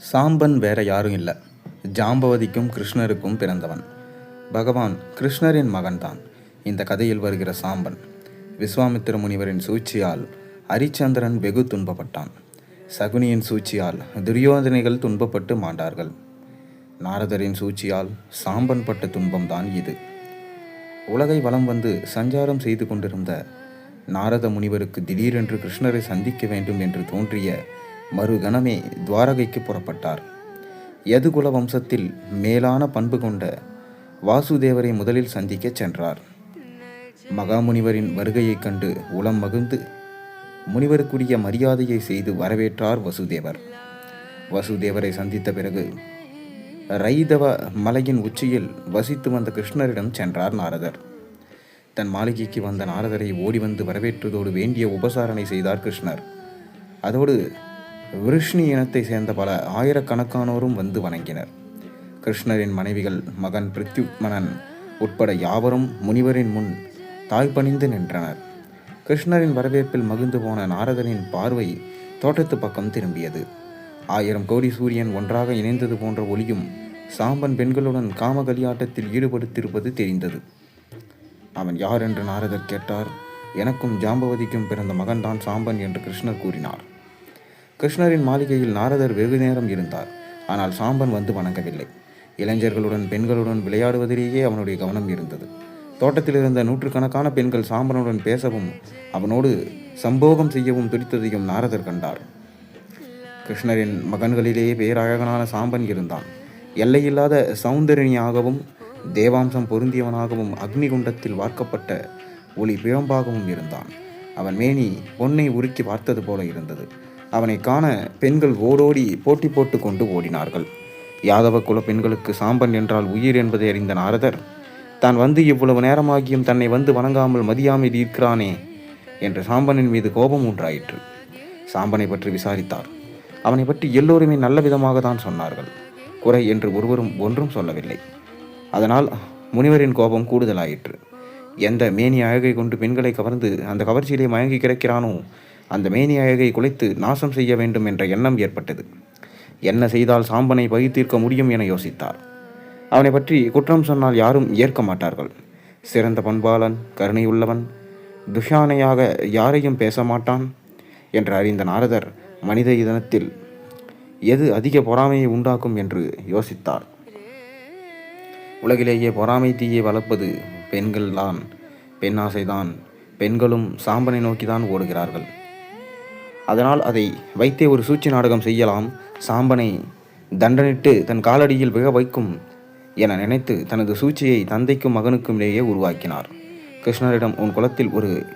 சாம்பன் வேற யாரும் இல்லை. ஜாம்பவதிக்கும் கிருஷ்ணருக்கும் பிறந்தவன். பகவான் கிருஷ்ணரின் மகன்தான். இந்த கதையில் வருகிற சாம்பன். விஸ்வாமித்திர முனிவரின் சூழ்ச்சியால் ஹரிச்சந்திரன் வெகு துன்பப்பட்டான். சகுனியின் சூழ்ச்சியால் துரியோதனைகள் துன்பப்பட்டு மாண்டார்கள். நாரதரின் சூழ்ச்சியால் சாம்பன் பட்ட துன்பம்தான் இது. உலகை வலம் வந்து சஞ்சாரம் செய்து கொண்டிருந்த நாரத முனிவருக்கு திடீரென்று கிருஷ்ணரை சந்திக்க வேண்டும் என்று தோன்றிய மறுகணமே துவாரகைக்கு புறப்பட்டார். யதுகுல வம்சத்தில் மேலான பண்பு கொண்ட வாசுதேவரை முதலில் சந்திக்கச் சென்றார். மகாமுனிவரின் வருகையைக் கண்டு உளம் மகிழ்ந்து முனிவருக்குரிய மரியாதையை செய்து வரவேற்றார் வசுதேவர். வசுதேவரை சந்தித்த பிறகு ரைதவ மலையின் உச்சியில் வசித்து வந்த கிருஷ்ணரிடம் சென்றார் நாரதர். தன் மாளிகைக்கு வந்த நாரதரை ஓடி வந்து வரவேற்றதோடு வேண்டிய உபசாரணை செய்தார் கிருஷ்ணர். அதோடு விருஷ்ணி இனத்தை சேர்ந்த பல ஆயிரக்கணக்கானோரும் வந்து வணங்கினர். கிருஷ்ணரின் மனைவிகள் மகன் பிரித்யுமனன் உட்பட யாவரும் முனிவரின் முன் தாய்பணிந்து நின்றனர். கிருஷ்ணரின் வரவேற்பில் மகிழ்ந்து போன நாரதனின் பார்வை தோட்டத்து பக்கம் திரும்பியது. ஆயிரம் கோடி சூரியன் ஒன்றாக இணைந்தது போன்ற ஒளியும் சாம்பன் பெண்களுடன் காம கலியாட்டத்தில் ஈடுபடுத்திருப்பது தெரிந்தது. அவன் யார்? என்று நாரதர் கேட்டார். எனக்கும் ஜாம்பவதிக்கும் பிறந்த மகன்தான் சாம்பன் என்று கிருஷ்ணர் கூறினார். கிருஷ்ணரின் மாளிகையில் நாரதர் வெகு நேரம் இருந்தார். ஆனால் சாம்பன் வந்து வணங்கவில்லை. இளைஞர்களுடன் பெண்களுடன் விளையாடுவதிலேயே அவனுடைய கவனம் இருந்தது. தோட்டத்தில் இருந்த நூற்றுக்கணக்கான பெண்கள் சாம்பனுடன் பேசவும் அவனோடு சம்போகம் செய்யவும் துடித்ததையும் நாரதர் கண்டார். கிருஷ்ணரின் மகன்களிலேயே பேரழகனான சாம்பன் இருந்தான். எல்லையில்லாத சௌந்தரணியாகவும் தேவாம்சம் பொருந்தியவனாகவும் அக்னிகுண்டத்தில் வார்க்கப்பட்ட ஒளி பிழம்பாகவும் இருந்தான். அவன் மேனி பொன்னை உருக்கி பார்த்தது போல இருந்தது. அவனை காண பெண்கள் ஓடோடி போட்டி போட்டு கொண்டு ஓடினார்கள். யாதவ குல பெண்களுக்கு சாம்பன் என்றால் உயிர் என்பதை அறிந்த நாரதர் தான் வந்து இவ்வளவு நேரமாகியும் தன்னை வந்து வணங்காமல் மதியாமல் இருக்கிறானே என்று சாம்பனின் மீது கோபம் உண்டாயிற்று சாம்பனை பற்றி விசாரித்தார். அவனை பற்றி எல்லோருமே நல்ல விதமாக தான் சொன்னார்கள். குறை என்று ஒருவரும் ஒன்றும் சொல்லவில்லை. அதனால் முனிவரின் கோபம் கூடுதலாயிற்று. எந்த மேனி அழகை கொண்டு பெண்களை கவர்ந்து அந்த கவர்ச்சியிலே மயங்கி கிடக்கிறானோ அந்த மேனி அழகை குலைத்து நாசம் செய்ய வேண்டும் என்ற எண்ணம் ஏற்பட்டது. என்ன செய்தால் சாம்பனை பகிர்த்தீர்க்க முடியும் என யோசித்தார். அவனை பற்றி குற்றம் சொன்னால் யாரும் ஏற்க மாட்டார்கள். சிறந்த பண்பாளன் கருணையுள்ளவன் துஷானையாக யாரையும் பேச மாட்டான் என்று அறிந்த நாரதர் மனித இதனத்தில் எது அதிக பொறாமையை உண்டாக்கும் என்று யோசித்தார். உலகிலேயே பொறாமை தீயை வளர்ப்பது பெண்கள்தான் பெண்ணாசைதான் பெண்களும் சாம்பனை நோக்கிதான் ஓடுகிறார்கள். அதனால் அதை வைத்தே ஒரு சூழ்ச்சி நாடகம் செய்யலாம். சாம்பனை தண்டனிட்டு தன் காலடியில் விழ வைக்கும் என நினைத்து தனது சூழ்ச்சியை தந்தைக்கும் மகனுக்கும் இடையே உருவாக்கினார். கிருஷ்ணரிடம் உன் குலத்தில் ஒரு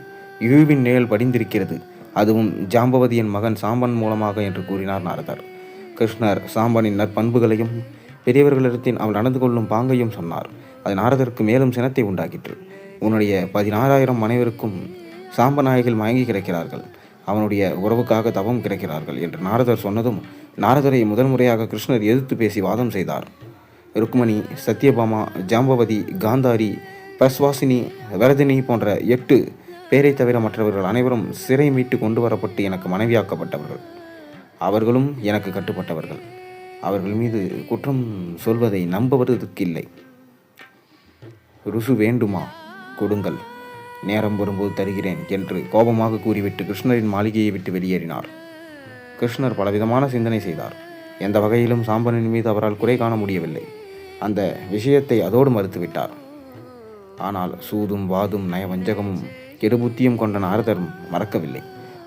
இழிவின் நிழல் படிந்திருக்கிறது. அதுவும் ஜாம்பவதியின் மகன் சாம்பன் மூலமாக என்று கூறினார் நாரதர். கிருஷ்ணர் சாம்பனின் நற்பண்புகளையும் பெரியவர்களிடத்தில் அவள் நடந்து கொள்ளும் பாங்கையும் சொன்னார். அது நாரதருக்கு மேலும் சினத்தை உண்டாக்கிற்று. உன்னுடைய பதினாறாயிரம் மனைவருக்கும் சாம்பநாயகில் மயங்கி கிடக்கிறார்கள். அவனுடைய உறவுக்காக தவம் கிடைக்கிறார்கள் என்று நாரதர் சொன்னதும் நாரதரை முதல் முறையாக கிருஷ்ணர் எதிர்த்து பேசி வாதம் செய்தார். ருக்மணி சத்யபாமா ஜாம்பவதி காந்தாரி பஸ்வாசினி வரதினி போன்ற எட்டு பேரை தவிர மற்றவர்கள் அனைவரும் சிறை மீட்டு கொண்டு வரப்பட்டு எனக்கு மனைவியாக்கப்பட்டவர்கள். அவர்களும் எனக்கு கட்டுப்பட்டவர்கள். அவர்கள் மீது குற்றம் சொல்வதை நம்புவதற்கில்லை. ருசு வேண்டுமா? கொடுங்கள். நேரம் வரும்போது தருகிறேன் என்று கோபமாக கூறிவிட்டு கிருஷ்ணரின் மாளிகையை விட்டு வெளியேறினார். கிருஷ்ணர் பலவிதமான சிந்தனை செய்தார். எந்த வகையிலும் சாம்பனின் மீது அவரால் குறை காண முடியவில்லை. அந்த விஷயத்தை அதோடு மறுத்துவிட்டார். ஆனால் சூதும் வாதும் நயவஞ்சகமும் கெடுபுத்தியும் கொண்ட நாரதர் மறக்கவில்லை.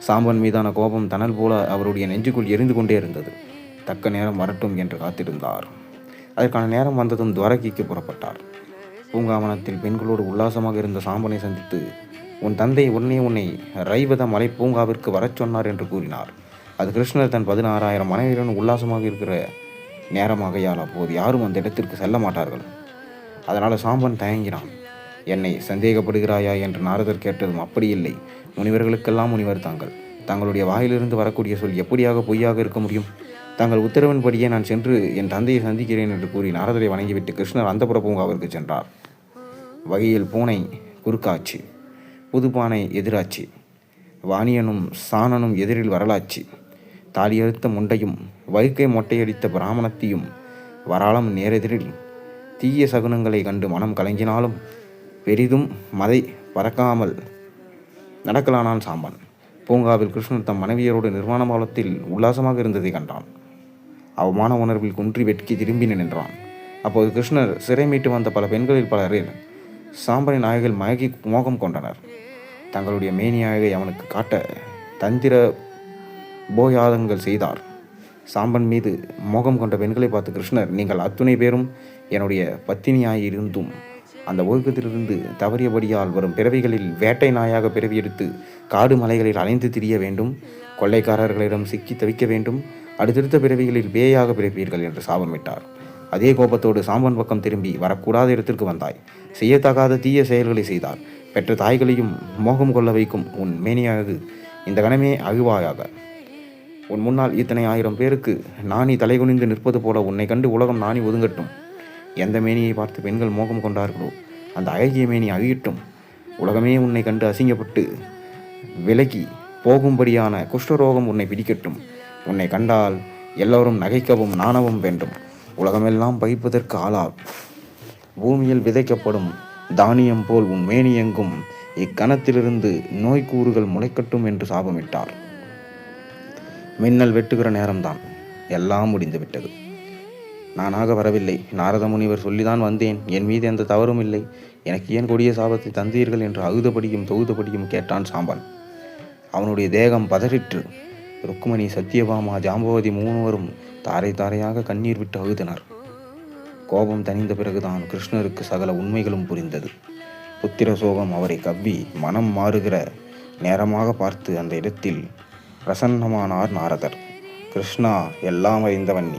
சாம்பன் மீதான கோபம் தணல் போல அவருடைய நெஞ்சுக்குள் எரிந்து கொண்டே இருந்தது. தக்க நேரம் வரட்டும் என்று காத்திருந்தார். அதற்கான நேரம் வந்ததும் துவரகிக்கு புறப்பட்டார். பூங்காவனத்தில் பெண்களோடு உல்லாசமாக இருந்த சாம்பனை சந்தித்து உன் தந்தை உடனே உன்னை ரைவத மலை பூங்காவிற்கு வரச் சொன்னார் என்று கூறினார். அது கிருஷ்ணர் தன் பதினாறாயிரம் மனைவியுடன் உல்லாசமாக இருக்கிற நேரமாகையால் அப்போது யாரும் அந்த இடத்திற்கு செல்ல மாட்டார்கள். அதனால் சாம்பன் தயங்கினான். என்னை சந்தேகப்படுகிறாயா? என்று நாரதர் கேட்டதும் அப்படி இல்லை. முனிவர்களுக்கெல்லாம் முனிவர் தாங்கள். தங்களுடைய வாயிலிருந்து வரக்கூடிய சொல் எப்படியாக பொய்யாக இருக்க முடியும்? தங்கள் உத்தரவின்படியே நான் சென்று என் தந்தையை சந்திக்கிறேன் என்று கூறி நாரதரை வணங்கிவிட்டு கிருஷ்ணர் அந்தப்புற பூங்காவிற்கு சென்றார். வகையில் பூனை குறுக்காட்சி புதுப்பானை எதிராட்சி வாணியனும் சாணனும் எதிரில் வரலாச்சு தாலியறுத்த முண்டையும் வைக்கை மொட்டையடித்த பிராமணத்தையும் வராளம் நேரெதிரில் தீய சகுனங்களை கண்டு மனம் கலங்கினாலும் பெரிதும் மதை பறக்காமல் நடக்கலானான் சாம்பன். பூங்காவில் கிருஷ்ணன் தம் மனைவியரோடு நிர்வாண பாலத்தில் உல்லாசமாக இருந்ததை கண்டான். அவமான உணர்வில் குன்றி வெட்கி திரும்பி நின்றான். அப்போது கிருஷ்ணர் சிறை மீட்டு வந்த பல பெண்களில் பலரில் சாம்பனின் நாயகில் மயக்கி மோகம் கொண்டனர். தங்களுடைய மேனியாகை அவனுக்கு காட்ட தந்திர போயாதங்கள் செய்தார். சாம்பன் மீது மோகம் கொண்ட பெண்களை பார்த்து கிருஷ்ணர் நீங்கள் அத்துணை பேரும் என்னுடைய பத்தினியாயிருந்தும் அந்த ஒழுக்கத்திலிருந்து தவறியபடியால் வரும் பிறவிகளில் வேட்டை நாயாக பிறவியெடுத்து காடு மலைகளில் அலைந்து திரிய வேண்டும் கொள்ளைக்காரர்களிடம் சிக்கி தவிக்க வேண்டும் அடுத்தடுத்த பிறவிகளில் பேயாக பிறப்பீர்கள் என்று சாபமிட்டார் அதே கோபத்தோடு சாம்பன் பக்கம் திரும்பி வரக்கூடாத இடத்திற்கு வந்தாய். செய்யத்தகாத தீய செயல்களை செய்தார். பெற்ற தாய்களையும் மோகம் கொள்ள வைக்கும் உன் மேனியாகு இந்த கணமே அகுவாயாக. உன் முன்னால் இத்தனை ஆயிரம் பேருக்கு நாணி தலைகுனிந்து நிற்பது போல உன்னை கண்டு உலகம் நாணி ஒதுங்கட்டும். எந்த மேனியை பார்த்து பெண்கள் மோகம் கொண்டார்களோ அந்த அழகிய மேனி அழியட்டும். உலகமே உன்னை கண்டு அசிங்கப்பட்டு விலகி போகும்படியான குஷ்டரோகம் உன்னை பிடிக்கட்டும். உன்னை கண்டால் எல்லோரும் நகைக்கவும் நாணவும் வேண்டும். உலகமெல்லாம் பயிப்பதற்கு ஆளார் பூமியில் விதைக்கப்படும் தானியம் போல் உன் மேனியெங்கும் இக்கணத்திலிருந்து நோய்க்கூறுகள் முளைக்கட்டும் என்று சாபமிட்டார். மின்னல் வெட்டுகிற நேரம்தான். எல்லாம் முடிந்துவிட்டது. நானாக வரவில்லை. நாரத முனிவர் சொல்லிதான் வந்தேன். என் மீது எந்த தவறும் இல்லை. எனக்கு ஏன் கொடிய சாபத்தை தந்தீர்கள் என்று அகுதபடியும் தொகுதபடியும் கேட்டான் சாம்பன் அவனுடைய தேகம் பதறிற்று. ருக்குமணி சத்தியபாமா ஜாம்பவதி மூவரும் தாரை தாரையாக கண்ணீர் விட்டு அழுதனர். கோபம் தணிந்த பிறகுதான் கிருஷ்ணருக்கு சகல உண்மைகளும் புரிந்தது. புத்திர சோகம் அவரை கவ்வி மனம் மாறுகிற நேரமாக பார்த்து அந்த இடத்தில் பிரசன்னமானார் நாரதர். கிருஷ்ணா எல்லாம் அறிந்தவன் நீ.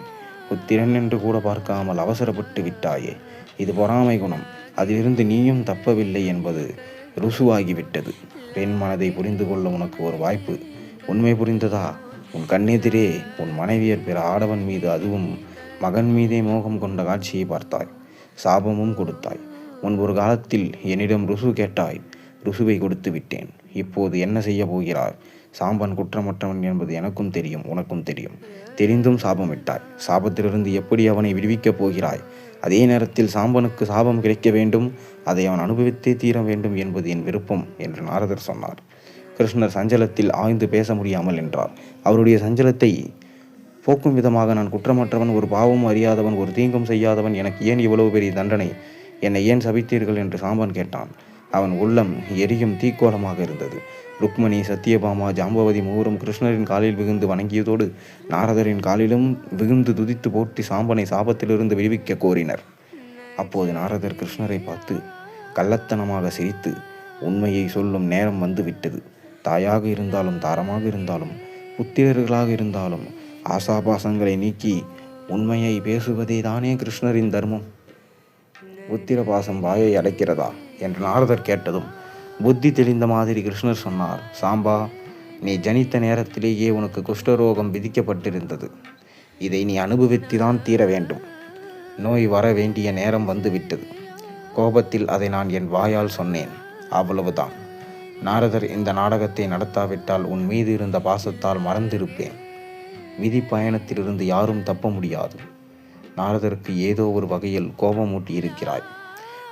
புத்திரன் என்று கூட பார்க்காமல் அவசரப்பட்டு விட்டாயே. இது பொறாமை குணம். அதிலிருந்து நீயும் தப்பவில்லை என்பது ருசுவாகிவிட்டது. பெண் மனதை புரிந்து கொள்ள உனக்கு ஒரு வாய்ப்பு. உண்மை புரிந்ததா? உன் கண்ணெதிரே உன் மனைவியர் பிற ஆடவன் மீது அதுவும் மகன் மீதே மோகம் கொண்ட காட்சியை பார்த்தாய். சாபமும் கொடுத்தாய். முன்பு ஒரு காலத்தில் என்னிடம் ருசு கேட்டாய். ருசுவை கொடுத்து விட்டேன். இப்போது என்ன செய்ய போகிறாய்? சாம்பன் குற்றமற்றவன் என்பது எனக்கும் தெரியும் உனக்கும் தெரியும். தெரிந்தும் சாபமிட்டாய். சாபத்திலிருந்து எப்படி அவனை விடுவிக்கப் போகிறாய்? அதே நேரத்தில் சாம்பனுக்கு சாபம் கிடைக்க வேண்டும். அதை அவன் அனுபவித்தே தீர வேண்டும் என்பது என் விருப்பம் என்று நாரதர் சொன்னார். கிருஷ்ணர் சஞ்சலத்தில் ஆய்ந்து பேச முடியாமல் என்றார் அவருடைய சஞ்சலத்தை போக்கும் விதமாக நான் குற்றமற்றவன் ஒரு பாவமும் அறியாதவன் ஒரு தீங்கும் செய்யாதவன் எனக்கு ஏன் இவ்வளவு பெரிய தண்டனை? என்னை ஏன் சபித்தீர்கள் என்று சாம்பன் கேட்டான். அவன் உள்ளம் எரியும் தீக்கோலமாக இருந்தது. ருக்மணி சத்தியபாமா ஜாம்பவதி மூவரும் கிருஷ்ணரின் காலில் விகுந்து வணங்கியதோடு நாரதரின் காலிலும் விகுந்து துதித்து போட்டி சாம்பனை சாபத்திலிருந்து விடுவிக்க கோரினர். அப்போது நாரதர் கிருஷ்ணரை பார்த்து கள்ளத்தனமாக சிரித்து உண்மையை சொல்லும் நேரம் வந்து விட்டது தாயாக இருந்தாலும் தாரமாக இருந்தாலும் புத்திரர்களாக இருந்தாலும் ஆசாபாசங்களை நீக்கி உண்மையை பேசுவதே தானே கிருஷ்ணரின் தர்மம்? புத்திர பாசம் வாயை அடைக்கிறதா என்று நாரதர் கேட்டதும் புத்தி தெளிந்த மாதிரி கிருஷ்ணர் சொன்னார் சாம்பா நீ ஜனித்த நேரத்திலேயே உனக்கு குஷ்டரோகம் விதிக்கப்பட்டிருந்தது. இதை நீ அனுபவித்துதான் தீர வேண்டும். நோய் வர வேண்டிய நேரம் வந்துவிட்டது. கோபத்தில் அதை நான் என் வாயால் சொன்னேன். அவ்வளவுதான். நாரதர் இந்த நாடகத்தை நடத்தாவிட்டால் உன் மீது இருந்த பாசத்தால் மறந்திருப்பேன். விதி பயணத்திலிருந்து யாரும் தப்ப முடியாது. நாரதருக்கு ஏதோ ஒரு வகையில் கோபமூட்டி இருக்கிறாய்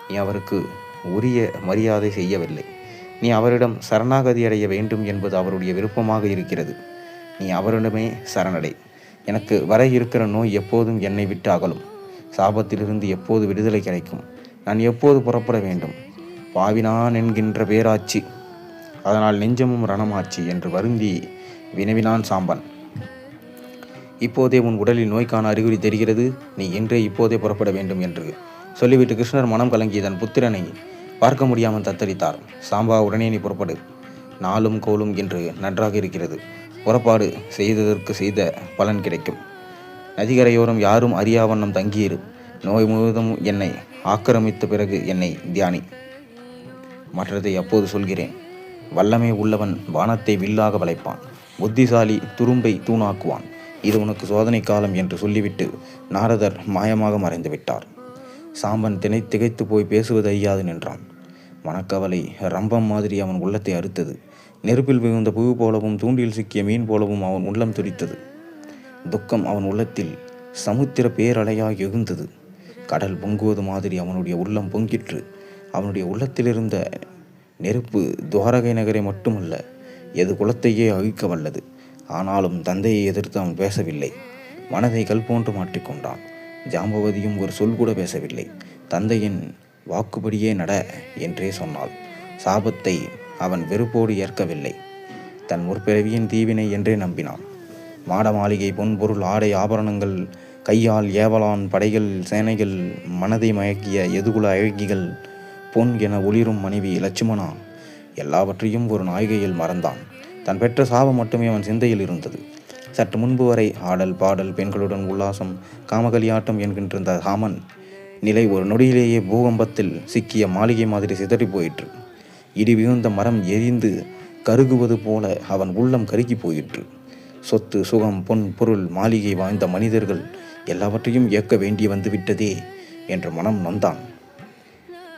நீ அவருக்கு உரிய மரியாதை செய்யவில்லை. நீ அவரிடம் சரணாகதி அடைய வேண்டும் என்பது அவருடைய விருப்பமாக இருக்கிறது. நீ அவரிடமே சரணடை. எனக்கு வர இருக்கிற நோய் எப்போதும் என்னை விட்டு அகலும். சாபத்திலிருந்து எப்போது விடுதலை கிடைக்கும்? நான் எப்போது புறப்பட வேண்டும்? பாவினான் என்கின்ற பேராட்சி அதனால் நெஞ்சமும் ரணமாச்சு என்று வருந்தி வினவினான் சாம்பன். இப்போதே உன் உடலில் நோய்க்கான அறிகுறி தெரிகிறது. நீ இன்றே இப்போதே புறப்பட வேண்டும் என்று சொல்லிவிட்டு கிருஷ்ணர் மனம் கலங்கி தன் புத்திரனை பார்க்க முடியாமல் தத்தளித்தார். சாம்பா உடனே நீ புறப்படு. நாளும் கோலும் என்று நன்றாக இருக்கிறது. புறப்பாடு செய்ததற்கு செய்த பலன் கிடைக்கும். நதிகரையோரம் யாரும் அறியாவண்ணம் தங்கியிரு. நோய் முழுவதும் என்னை ஆக்கிரமித்த பிறகு என்னை தியானி. மற்றதை அப்போது சொல்கிறேன். வல்லமை உள்ளவன் வானத்தை வில்லாக வளைப்பான். புத்திசாலி துரும்பை தூணாக்குவான். இது உனக்கு சோதனை காலம் என்று சொல்லிவிட்டு நாரதர் மாயமாக மறைந்து விட்டார். சாம்பன் திணை திகைத்து போய் பேசுவது ஐயாது நின்றான். மனக்கவலை ரம்பம் மாதிரி அவன் உள்ளத்தை அறுத்தது. நெருப்பில் விழுந்த புகு போலவும் தூண்டில் சிக்கிய மீன் போலவும் அவன் உள்ளம் துடித்தது. துக்கம் அவன் உள்ளத்தில் சமுத்திர பேரலையாய் எழுந்தது. கடல் பொங்குவது மாதிரி அவனுடைய உள்ளம் பொங்கிற்று. அவனுடைய உள்ளத்திலிருந்த நெருப்பு துவாரகை நகரை மட்டுமல்ல எது குலத்தையே அழிக்க வல்லது. ஆனாலும் தந்தையை எதிர்த்து அவன் பேசவில்லை. மனதை கல் போன்று மாற்றிக்கொண்டான் ஜாம்பவதியும் ஒரு சொல் கூட பேசவில்லை. தந்தையின் வாக்குப்படியே நட என்றே சொன்னாள். சாபத்தை அவன் வெறுப்போடு ஏற்கவில்லை. தன் முற்பிறவியின் தீவினை என்றே நம்பினான். மாட மாளிகை பொன்பொருள் ஆடை ஆபரணங்கள் கையால் ஏவலான் படைகள் சேனைகள் மனதை மயக்கிய எதுகுல அழகிகள் பொன் என ஒளிரும் மனைவி லட்சுமணா எல்லாவற்றையும் ஒரு நாய்கையில் மறந்தான். தன் பெற்ற சாபம் மட்டுமே அவன் சிந்தையில் இருந்தது. சற்று முன்பு வரை ஆடல் பாடல் பெண்களுடன் உல்லாசம் காமகலியாட்டம் என்கின்றிருந்த ஹாமன் நிலை ஒரு நொடியிலேயே பூகம்பத்தில் சிக்கிய மாளிகை மாதிரி சிதறி போயிற்று. இடி விழுந்த மரம் எரிந்து கருகுவது போல அவன் உள்ளம் கருகி போயிற்று. சொத்து சுகம் பொன் பொருள் மாளிகை வாய்ந்த மனிதர்கள் எல்லாவற்றையும் இயக்க வேண்டி வந்துவிட்டதே என்று மனம் நொந்தான்.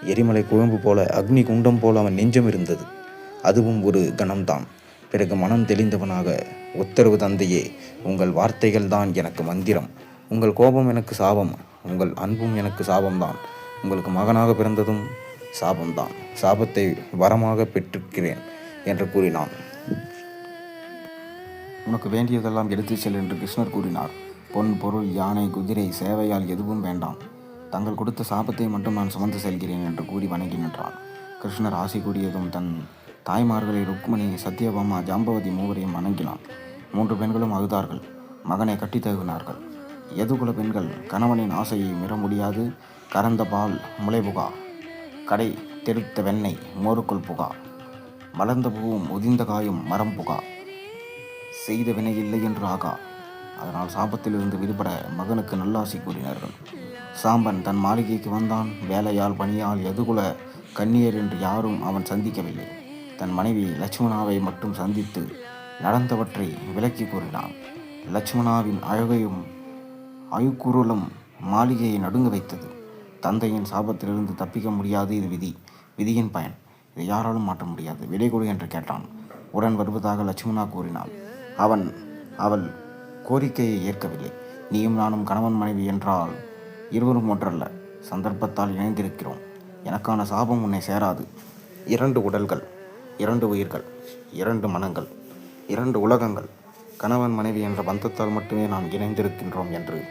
எரிமலை குழம்பு போல அக்னி குண்டம் போல அவன் நெஞ்சம் இருந்தது. அதுவும் ஒரு கணம்தான். பிறகு மனம் தெளிந்தவனாக உத்தரவு தந்தையே உங்கள் வார்த்தைகள் தான் எனக்கு மந்திரம். உங்கள் கோபம் எனக்கு சாபம். உங்கள் அன்பும் எனக்கு சாபம்தான். உங்களுக்கு மகனாக பிறந்ததும் சாபம்தான். சாபத்தை வரமாக பெற்றிருக்கிறேன் என்று கூறினான். உனக்கு வேண்டியதெல்லாம் எடுத்து செல் என்று கிருஷ்ணர் கூறினார். பொன் பொருள் யானை குதிரை சேவையால் எதுவும் வேண்டாம். தங்கள் கொடுத்த சாபத்தை மட்டும் நான் சுமந்து செல்கிறேன் என்று கூறி வணங்கி நின்றான். கிருஷ்ணர் ஆசை கூடியதும் தன் தாய்மார்களை ருக்மணி சத்யபாமா ஜாம்பவதி மூவரையும் வணங்கினான். மூன்று பெண்களும் அழுதார்கள். மகனை கட்டித் தழுவினார்கள். எதுகுல பெண்கள்? கணவனின் ஆசையை மிர முடியாது. கறந்த பால் முளைபுகா கடை தெடுத்த வெண்ணெய் மோருக்குள் புகா. மலர்ந்த பூவும் உதிர்ந்த காயும் மரம் புகா. செய்த வினை இல்லை என்று ஆகா. அதனால் சாபத்திலிருந்து விடுபட மகனுக்கு நல்லாசி கூறினார்கள். சாம்பன் தன் மாளிகைக்கு வந்தான். வேலையால் பணியால் எதுகுல கண்ணியர் என்று யாரும் அவன் சந்திக்கவில்லை. தன் மனைவி லட்சுமணாவை மட்டும் சந்தித்து நடந்தவற்றை விளக்கி கூறினான் லட்சுமணாவின் அழகையும் அயுக்குரலும் மாளிகையை நடுங்க வைத்தது. தந்தையின் சாபத்திலிருந்து தப்பிக்க முடியாது இது விதி. விதியின் பயன். இதை யாராலும் மாற்ற முடியாது. விடை கொடு என்று கேட்டான். உடன் வருவதாக லட்சுமணா கூறினாள். அவன் அவள் கோரிக்கையை ஏற்கவில்லை. நீயும் நானும் கணவன் மனைவி என்றால் இருவரும் ஒன்றல்ல. சந்தர்ப்பத்தால் இணைந்திருக்கிறோம். எனக்கான சாபம் உன்னை சேராது. இரண்டு உடல்கள் இரண்டு உயிர்கள் இரண்டு மனங்கள் இரண்டு உலகங்கள் கணவன் மனைவி என்ற பந்தத்தால் மட்டுமே நாம் இணைந்திருக்கின்றோம் என்று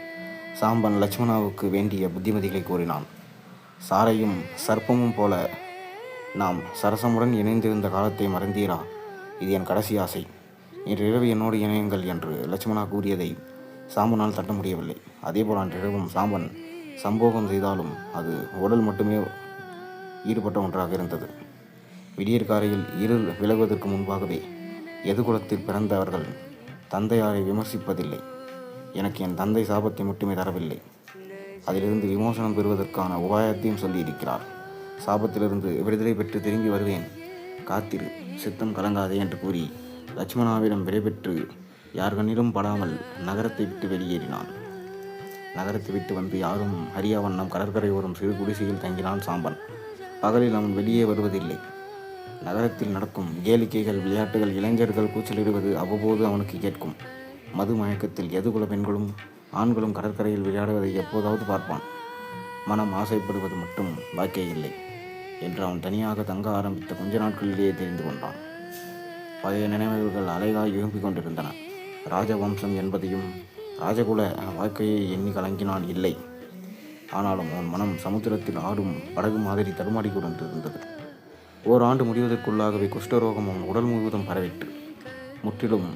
சாம்பன் லட்சுமணாவுக்கு வேண்டிய புத்திமதிகளை கூறினான். சாரையும் சர்ப்பமும் போல நாம் சரசமுடன் இணைந்திருந்த காலத்தை மறந்தீரா? இது என் கடைசி ஆசை. இன்றிரவு என்னோடு இணையுங்கள் என்று லட்சுமணா கூறியதை சாம்பனால் தட்ட முடியவில்லை. அதேபோல் அன்றிரவும் சாம்பன் சம்போகம் செய்தாலும் அது உடல் மட்டுமே ஈடுபட்ட ஒன்றாக இருந்தது. விடியற்காரையில் இருள் விலகுவதற்கு முன்பாகவே எதுகுலத்தில் பிறந்தவர்கள் தந்தையாரை விமர்சிப்பதில்லை. எனக்கு என் தந்தை சாபத்தை மட்டுமே தரவில்லை. அதிலிருந்து விமோசனம் பெறுவதற்கான உபாயத்தையும் சொல்லியிருக்கிறார். சாபத்திலிருந்து விடுதலை பெற்று திரும்பி வருவேன். காத்திரு சித்தம் கலங்காதே என்று கூறி லட்சுமணாவிடம் விடைபெற்று யார் கண்ணிலும் படாமல் நகரத்தை விட்டு வெளியேறினான். நகரத்தை விட்டு வந்து யாரும் அறியா வண்ணம் கடற்கரையோரம் சிறு குடிசையில் தங்கினான் சாம்பன் பகலில் அவன் வெளியே வருவதில்லை. நகரத்தில் நடக்கும் கேளிக்கைகள் விளையாட்டுகள் இளைஞர்கள் கூச்சலிடுவது அவ்வப்போது அவனுக்கு கேட்கும். மது மயக்கத்தில் எதுகுல பெண்களும் ஆண்களும் கடற்கரையில் விளையாடுவதை எப்போதாவது பார்ப்பான். மனம் ஆசைப்படுவது மட்டும் பாக்கிய இல்லை என்று அவன் தனியாக தங்க ஆரம்பித்த கொஞ்ச நாட்களிலேயே தெரிந்து கொண்டான். பழைய நினைவுகள் அலைகாய் எழும்பிக் கொண்டிருந்தன. ராஜவம்சம் என்பதையும் ராஜகுல வாழ்க்கையை எண்ணி கலங்கினான் இல்லை. ஆனாலும் அவன் மனம் சமுத்திரத்தில் ஆடும் படகு மாதிரி தடுமாடி கொண்டிருந்தது. ஓராண்டு முடிவதற்குள்ளாகவே குஷ்டரோகம் அவன் உடல் முழுவதும் பரவிட்டு முற்றிலும்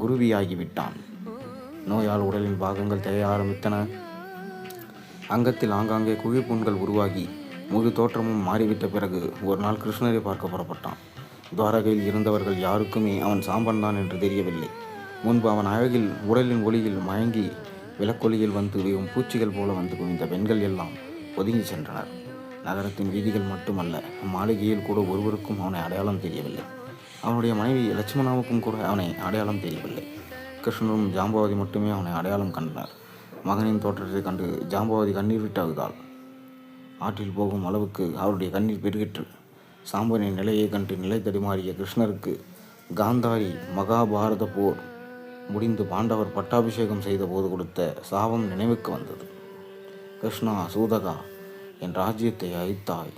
குருவியாகிவிட்டான். நோயால் உடலின் பாகங்கள் தேய ஆரம்பித்தன அங்கத்தில் ஆங்காங்கே குழிப்புண்கள் உருவாகி முழு தோற்றமும் மாறிவிட்ட பிறகு ஒரு நாள் கிருஷ்ணரை பார்க்க புறப்பட்டான். துவாரகையில் இருந்தவர்கள் யாருக்குமே அவன் சாம்பன் தான் என்று தெரியவில்லை. முன்பு அவன் அழகில் உடலின் ஒளியில் மயங்கி விளக்கொலியில் வந்து விழும் பூச்சிகள் போல வந்து குவிந்த பெண்கள் எல்லாம் ஒதுங்கி சென்றனர். நகரத்தின் வீதிகள் மட்டுமல்ல மாளிகையில் கூட ஒருவருக்கும் அவனை அடையாளம் தெரியவில்லை. அவனுடைய மனைவி லட்சுமணாவுக்கும் கூட அவனை அடையாளம் தெரியவில்லை. கிருஷ்ணரும் ஜாம்பவதி மட்டுமே அவனை அடையாளம் கண்டனர். மகனின் தோற்றத்தை கண்டு ஜாம்பவதி கண்ணீர் விட்டு அழுதாள். ஆற்றில் போகும் அளவுக்கு அவருடைய கண்ணீர் பெருகிற்று. சாம்பனின் நிலையை கண்டு நிலை தடுமாறிய கிருஷ்ணருக்கு காந்தாரி மகாபாரத போர் முடிந்து பாண்டவர் பட்டாபிஷேகம் செய்த போது கொடுத்த சாபம் நினைவுக்கு வந்தது. கிருஷ்ணா சூதகா என் ராஜ்யத்தை அழித்தாய்.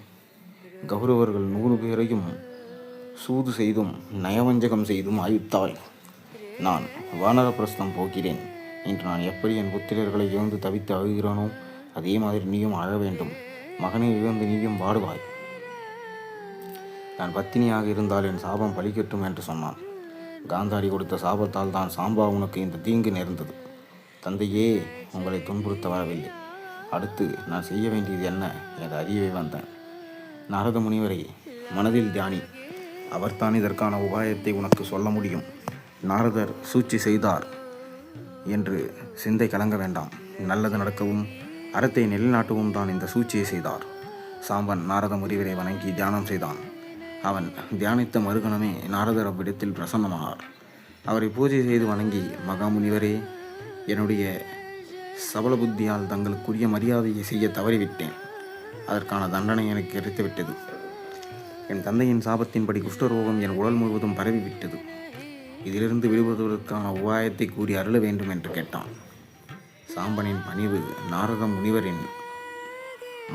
கௌரவர்கள் நூறு பேரையும் சூது செய்தும் நயவஞ்சகம் செய்தும் அழித்தாய். நான் வானரப்பிரஸ்தம் போகிறேன். இன்று நான் எப்படி என் புத்திரர்களை இழந்து தவித்து அழுகிறேனோ அதே மாதிரி நீயும் அழ வேண்டும். மகனை இழந்து நீயும் வாடுவாய். நான் பத்தினியாக இருந்தால் என் சாபம் பலிக்கட்டும் என்று சொன்னான். காந்தாரி கொடுத்த சாபத்தால் தான் சாம்பா உனக்கு இந்த தீங்கு நேர்ந்தது. தந்தையே உங்களை துன்புறுத்த வரவில்லை. அடுத்து நான் செய்ய வேண்டியது என்ன? என்று அறியவே வந்தேன். நாரத முனிவரை மனதில் தியானி. அவர்தான் இதற்கான உபாயத்தை உனக்கு சொல்ல முடியும். நாரதர் சூழ்ச்சி செய்தார் என்று சிந்தை கலங்க வேண்டாம். நல்லது நடக்கவும் அறத்தை நிலைநாட்டவும் தான் இந்த சூழ்ச்சியை செய்தார். சாம்பன் நாரத முனிவரை வணங்கி தியானம் செய்தான். அவன் தியானித்த மறுகணமே நாரதர் அவ்விடத்தில் பிரசன்னமானார். அவரை பூஜை செய்து வணங்கி மகாமுனிவரே என்னுடைய சபல புத்தியால் தங்களுக்குரிய மரியாதையை செய்ய தவறிவிட்டேன். அதற்கான தண்டனை எனக்கு கிடைத்துவிட்டது. என் தந்தையின் சாபத்தின்படி குஷ்டரோகம் என் உடல் முழுவதும் பரவிவிட்டது. இதிலிருந்து விடுபடுவதற்கான உபாயத்தை கூறி அருள வேண்டும் என்று கேட்டான். சாம்பனின் பணிவு நாரத முனிவரின்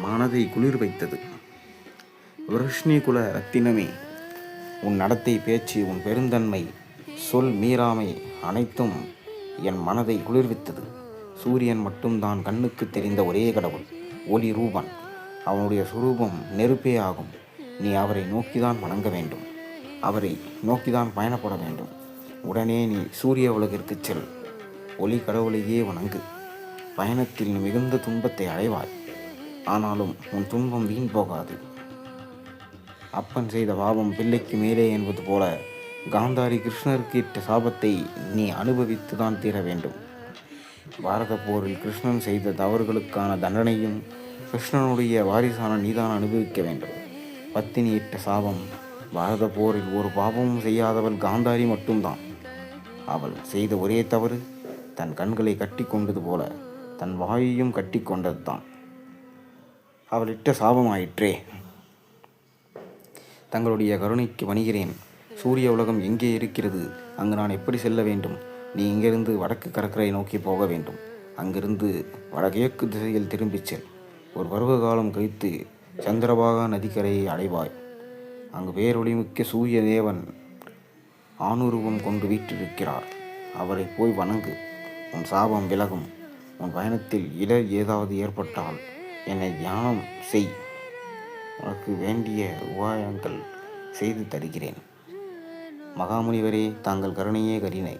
மனதை குளிர் வைத்தது. விருஷ்ணி குல ரத்தினமே உன் நடத்தை பேச்சு உன் பெருந்தன்மை சொல் மீறாமை அனைத்தும் என் மனதை குளிர்வித்தது. சூரியன் மட்டும்தான் கண்ணுக்கு தெரிந்த ஒரே கடவுள் ஒளி ரூபன். அவனுடைய சுரூபம் நெருப்பே ஆகும். நீ அவரை நோக்கிதான் வணங்க வேண்டும். அவரை நோக்கிதான் பயணப்பட வேண்டும். உடனே நீ சூரிய உலகிற்கு செல். ஒளி கடவுளையே வணங்கு. பயணத்தில் நீ மிகுந்த துன்பத்தை அடைவாய். ஆனாலும் உன் துன்பம் வீண் போகாது. அப்பன் செய்த பாவம் பிள்ளைக்கு மேலே என்பது போல காந்தாரி கிருஷ்ணருக்கு இட்ட சாபத்தை நீ அனுபவித்து தான் தீர வேண்டும். பாரத போரில் கிருஷ்ணன் செய்த தவறுகளுக்கான தண்டனையும் கிருஷ்ணனுடைய வாரிசான நீதான் அனுபவிக்க வேண்டும். பத்தினி இட்ட சாபம் பாரத போரில் ஒரு பாவமும் செய்யாதவள் காந்தாரி மட்டும்தான். அவள் செய்த ஒரே தவறு தன் கண்களை கட்டி கொண்டது போல தன் வாயையும் கட்டி கொண்டது தான் அவள் இட்ட சாபமாயிற்றே. தங்களுடைய கருணைக்கு வணிகிறேன். சூரிய உலகம் எங்கே இருக்கிறது? அங்கு நான் எப்படி செல்ல வேண்டும்? நீ இங்கிருந்து வடக்கு கடற்கரை நோக்கி போக வேண்டும். அங்கிருந்து வடகிழக்கு திசையில் திரும்பிச் செல். ஒரு பருவ காலம் கழித்து சந்திரபாகா நதிக்கரையை அடைவாய். அங்கு பேரொளிமிக்க சூரிய தேவன் ஆணுருவம் கொண்டு வீற்றிருக்கிறார். அவரை போய் வணங்கு. உன் சாபம் விலகும். உன் பயணத்தில் இடர் ஏதாவது ஏற்பட்டால் என்னை தியானம் செய். உனக்கு வேண்டிய உபாயங்கள் செய்து தருகிறேன். மகாமுனிவரே தாங்கள் கருணையே கரிணை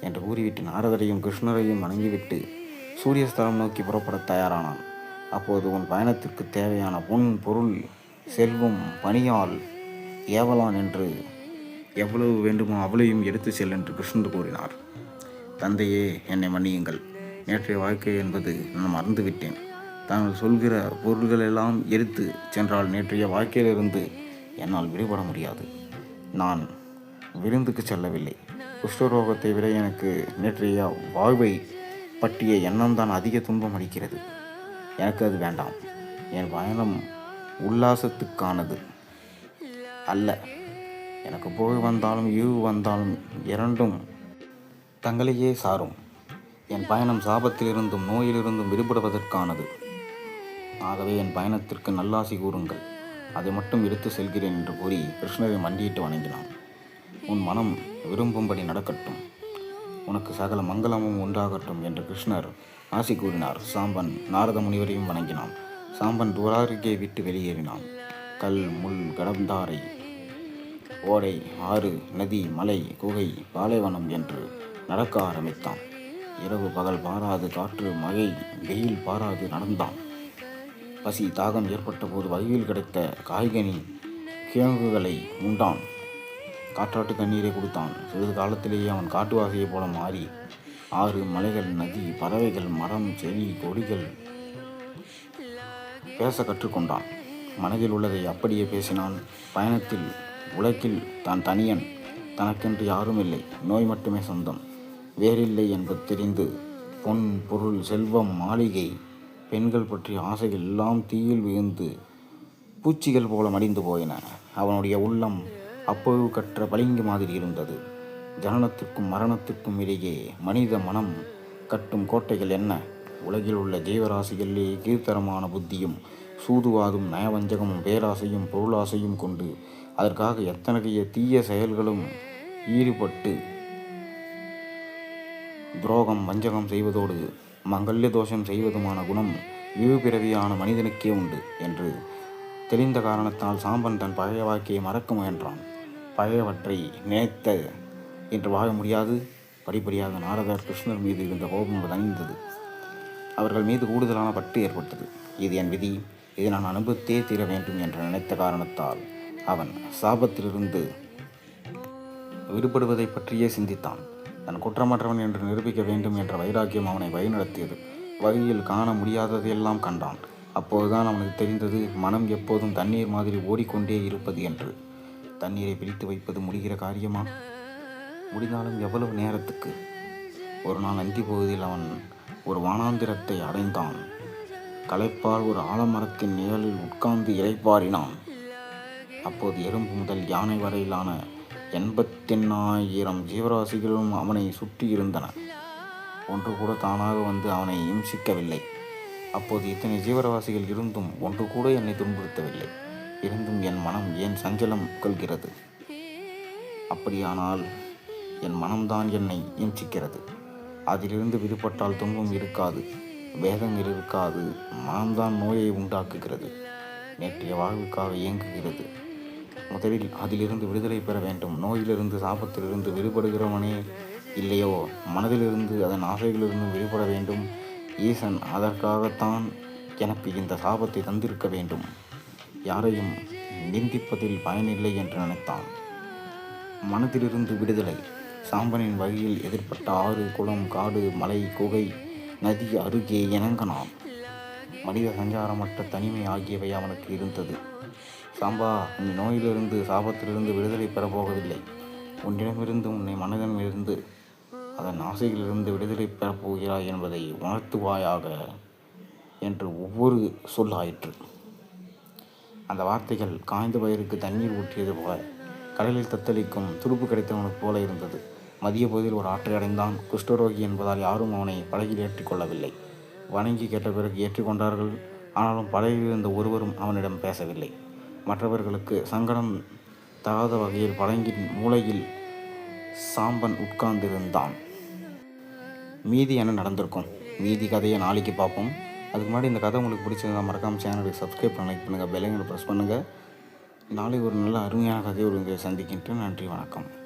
என்று கூறிவிட்டு நாரதரையும் கிருஷ்ணரையும் வணங்கிவிட்டு சூரியஸ்தலம் நோக்கி புறப்படத் தயாரானான். அப்போது உன் பயணத்திற்கு தேவையான பொன் பொருள் செல்வம் பணியால் ஏவலான் என்று எவ்வளவு வேண்டுமோ அவளையும் எடுத்து செல் என்று கிருஷ்ணர் கூறினார். தந்தையே என்னை மன்னியுங்கள். நேற்றைய வாழ்க்கை என்பது நான் மறந்துவிட்டேன். தாங்கள் சொல்கிற பொருள்கள் எல்லாம் சென்றால் நேற்றைய வாழ்க்கையிலிருந்து என்னால் விடுபட முடியாது. நான் விருந்துக்கு செல்லவில்லை. குஷ்டரோகத்தை விட எனக்கு நேற்றைய வாழ்வை பற்றிய எண்ணம் தான் அதிக துன்பம் அளிக்கிறது. எனக்கு அது வேண்டாம். என் பயணம் உல்லாசத்துக்கானது அல்ல. எனக்கு புகழ் வந்தாலும் இழிவு வந்தாலும் இரண்டும் தங்களையே சாரும். என் பயணம் சாபத்திலிருந்தும் நோயிலிருந்தும் விடுபடுவதற்கானது. ஆகவே என் பயணத்திற்கு நல்லாசி கூறுங்கள். அதை மட்டும் எடுத்து செல்கிறேன் என்று கூறி கிருஷ்ணரை மண்டியிட்டு வணங்கினான். உன் மனம் விரும்பும்படி நடக்கட்டும். உனக்கு சகல மங்களமும் உண்டாகட்டும் என்று கிருஷ்ணர் ஆசி கூறினார். சாம்பன் நாரத முனிவரையும் வணங்கினான். சாம்பன் துவாரகே விட்டு வெளியேறினான். கல் முள் கடந்தாரை ஓடை ஆறு நதி மலை குகை பாலைவனம் என்று நடக்க ஆரம்பித்தான். இரவு பகல் பாராது காற்று மழை வெயில் பாராது நடந்தான். பசி தாகம் ஏற்பட்ட போது வழியில் கிடைத்த காய்கனி கிழங்குகளை உண்டான். காற்றாட்டு கண்ணீரை கொடுத்தான். சிறிது காலத்திலேயே அவன் காட்டுவாசையைப் போல மாறி ஆறு மலைகள் நதி பறவைகள் மரம் செடி கொடிகள் பேச கற்றுக்கொண்டான். மனதில் உள்ளதை அப்படியே பேசினான். பயணத்தில் உலகில் தான் தனியன் தனக்கென்று யாரும் இல்லை. நோய் மட்டுமே சொந்தம். வேறில்லை என்பது தெரிந்து பொன் பொருள் செல்வம் மாளிகை பெண்கள் பற்றிய ஆசைகள் எல்லாம் தீயில் விழுந்து பூச்சிகள் போல மடிந்து போயின. அவனுடைய உள்ளம் அப்பொழுது கற்ற பளிங்கு மாதிரி இருந்தது. ஜனனத்திற்கும் மரணத்திற்கும் இடையே மனித மனம் கட்டும் கோட்டைகள் என்ன? உலகில் உள்ள ஜீவராசிகளிலே கீழ்த்தரமான புத்தியும் சூதுவாதும் நயவஞ்சகமும் பேராசையும் பொருளாசையும் கொண்டு அதற்காக எத்தனைய தீய செயல்களும் ஈடுபட்டு துரோகம் வஞ்சகம் செய்வதோடு மங்கல்ய தோஷம் செய்வதுமான குணம் இழுபிறவியான மனிதனுக்கே உண்டு என்று தெரிந்த காரணத்தால் சாம்பன் தன் பழைய வாழ்க்கையை மறக்க முயன்றான். பழையவற்றை நினைத்த என்று வாழ முடியாது. படிப்படியாக நாரதர் கிருஷ்ணர் மீது இருந்த கோபம் தணிந்தது அவர்கள் மீது கூடுதலான பட்டு ஏற்பட்டது. இது என் விதி. இதை நான் அனுபவித்தே தீர வேண்டும் என்று நினைத்த காரணத்தால் அவன் சாபத்திலிருந்து விடுபடுவதை பற்றியே சிந்தித்தான். தன் குற்றமற்றவன் என்று நிரூபிக்க வேண்டும் என்ற வைராக்கியம் அவனை வழிநடத்தியது. வழியில் காண முடியாததையெல்லாம் கண்டான். அப்போதுதான் அவனுக்கு தெரிந்தது மனம் எப்போதும் தண்ணீர் மாதிரி ஓடிக்கொண்டே இருப்பது என்று. தண்ணீரை பிரித்து வைப்பது முடிகிற காரியமா? முடிந்தாலும் எவ்வளவு நேரத்துக்கு? ஒரு நாள் அந்தி பகுதியில் அவன் ஒரு வானாந்திரத்தை அடைந்தான். களைப்பால் ஒரு ஆலமரத்தின் நிழலில் உட்கார்ந்து இளைப்பாறினான் அப்போது எறும்பு முதல் யானை வரையிலான எண்பத்தெண்ணாயிரம் ஜீவராசிகளும் அவனை சுற்றி இருந்தன. ஒன்று கூட தானாக வந்து அவனை இம்சிக்கவில்லை. அப்போது இத்தனை ஜீவராசிகள் இருந்தும் ஒன்று கூட என்னை துன்புறுத்தவில்லை. இருந்தும் என் மனம் ஏன் சஞ்சலம் கொள்கிறது அப்படியானால் என் மனம்தான் என்னை இம்சிக்கிறது. அதிலிருந்து விடுபட்டால் துன்பம் இருக்காது வேதம் இருக்காது மனம்தான் நோயை உண்டாக்குகிறது நேற்றைய வாழ்வுக்காக இயங்குகிறது. முதலில் அதிலிருந்து விடுதலை பெற வேண்டும். நோயிலிருந்து சாபத்திலிருந்து விடுபடுகிறவனே இல்லையோ? மனதிலிருந்து அதன் ஆசைகளிலிருந்து விடுபட வேண்டும். ஈசன் அதற்காகத்தான் எனக்கு இந்த சாபத்தை தந்திருக்க வேண்டும். யாரையும் நிந்திப்பதில் பயனில்லை என்று நினைத்தான். மனதிலிருந்து விடுதலை. சாம்பனின் வழியில் எதிர்ப்பட்ட ஆறு குளம் காடு மலை குகை நதி அருகே இணங்கினான். மனித சஞ்சாரமற்ற தனிமை ஆகியவை அவனுக்கு இருந்தது. சாம்பா நீ நோயிலிருந்து சாபத்திலிருந்து விடுதலை பெறப்போகவில்லை உன்னிடமிருந்து உன்னை மனதனிலிருந்து அதன் ஆசைகளிலிருந்து விடுதலை பெறப்போகிறாய் என்பதை உணர்த்துவாயாக என்று ஒவ்வொரு சொல்லாயிற்று. அந்த வார்த்தைகள் காய்ந்த பயிருக்கு தண்ணீர் ஊற்றியது போல கடலில் தத்தளிக்கும் துடுப்பு கிடைத்தவனுக்கு போல இருந்தது. மதிய பகுதியில் ஒரு ஆற்றை அடைந்தான். குஷ்டரோகி என்பதால் யாரும் அவனை படகில் ஏற்றிக்கொள்ளவில்லை வணங்கி கேட்ட பிறகு ஏற்றுக்கொண்டார்கள் ஆனாலும் படகில் இருந்த ஒருவரும் அவனிடம் பேசவில்லை. மற்றவர்களுக்கு சங்கடம் தகாத வகையில் படங்கின் மூலையில் சாம்பன் உட்கார்ந்திருந்தான். மீதி என்ன நடந்திருக்கும்? மீதி கதையை நாளைக்கு பார்ப்போம். அதுக்கு முன்னாடி இந்த கதை உங்களுக்கு பிடிச்சிருந்தா மறக்காம சேனலுக்கு சப்ஸ்கிரைப் பண்ண லைக் பண்ணுங்கள் பெல்லைங்களை ப்ரெஸ் பண்ணுங்கள் நாளை ஒரு நல்ல அருமையான கதையை உங்களை சந்திக்கின்றேன். நன்றி வணக்கம்.